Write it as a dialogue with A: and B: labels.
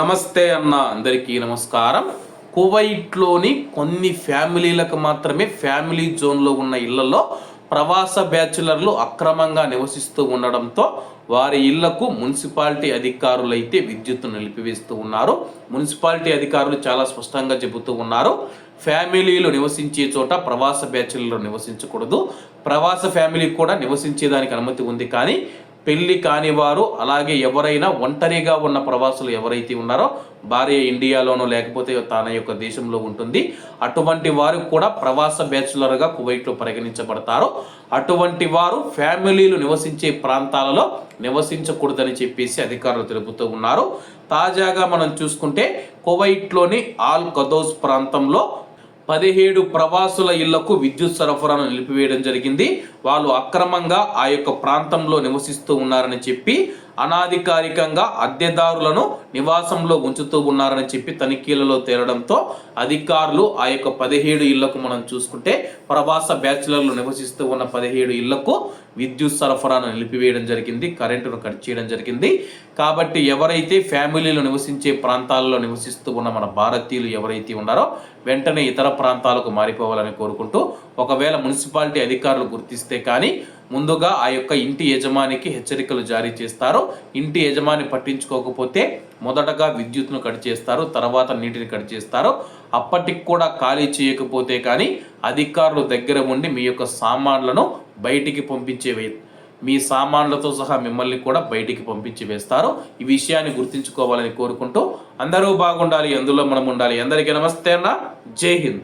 A: నమస్తే అన్న అందరికీ నమస్కారం. కువైట్లోని కొన్ని ఫ్యామిలీలకు మాత్రమే ఫ్యామిలీ జోన్లో ఉన్న ఇళ్ళలో ప్రవాస బ్యాచులర్లు అక్రమంగా నివసిస్తూ ఉండడంతో వారి ఇళ్ళకు మున్సిపాలిటీ అధికారులు అయితే విద్యుత్తు నిలిపివేస్తూ ఉన్నారు. మున్సిపాలిటీ అధికారులు చాలా స్పష్టంగా చెబుతూ ఉన్నారు. ఫ్యామిలీలు నివసించే చోట ప్రవాస బ్యాచులర్లు నివసించకూడదు. ప్రవాస ఫ్యామిలీ కూడా నివసించేదానికి అనుమతి ఉంది కానీ పెళ్ళి కాని వారు అలాగే ఎవరైనా ఒంటరిగా ఉన్న ప్రవాసులు ఎవరైతే ఉన్నారో భార్య ఇండియాలోనో లేకపోతే తన యొక్క దేశంలో ఉంటుంది అటువంటి వారు కూడా ప్రవాస బ్యాచులర్గా కువైట్లో పరిగణించబడతారు. అటువంటి వారు ఫ్యామిలీలు నివసించే ప్రాంతాలలో నివసించకూడదని చెప్పేసి అధికారులు తెలుపుతూ ఉన్నారు. తాజాగా మనం చూసుకుంటే కువైట్లోని ఆల్ కదోస్ ప్రాంతంలో పదిహేడు ప్రవాసుల ఇళ్ళకు విద్యుత్ సరఫరాను నిలిపివేయడం జరిగింది. వాళ్ళు అక్రమంగా ఆ యొక్క ప్రాంతంలో నివసిస్తూ ఉన్నారని చెప్పి అనాధికారికంగా అద్దెదారులను నివాసంలో ఉంచుతూ ఉన్నారని చెప్పి తనిఖీలలో తేలడంతో అధికారులు ఆ యొక్క పదిహేడు ఇళ్ళకు మనం చూసుకుంటే ప్రవాస బ్యాచులర్లు నివసిస్తూ ఉన్న పదిహేడు ఇళ్ళకు విద్యుత్ సరఫరాను నిలిపివేయడం జరిగింది కరెంటును కట్ చేయడం జరిగింది. కాబట్టి ఎవరైతే ఫ్యామిలీలు నివసించే ప్రాంతాల్లో నివసిస్తూ ఉన్న మన భారతీయులు ఎవరైతే ఉన్నారో వెంటనే ఇతర ప్రాంతాలకు మారిపోవాలని కోరుకుంటూ ఒకవేళ మున్సిపాలిటీ అధికారులు గుర్తిస్తే కానీ ముందుగా ఆ యొక్క ఇంటి యజమానికి హెచ్చరికలు జారీ చేస్తారు. ఇంటి యజమాని పట్టించుకోకపోతే మొదటగా విద్యుత్ను కట్ చేస్తారు తర్వాత నీటిని కట్ చేస్తారు. అప్పటికి కూడా ఖాళీ చేయకపోతే కానీ అధికారులు దగ్గర ఉండి మీ యొక్క సామాన్లను బయటికి పంపించే మీ సామాన్లతో సహా మిమ్మల్ని కూడా బయటికి పంపించి వేస్తారు. ఈ విషయాన్ని గుర్తుంచుకోవాలని కోరుకుంటూ అందరూ బాగుండాలి అందులో మనం ఉండాలి. అందరికీ నమస్తే అన్న. జై హింద్.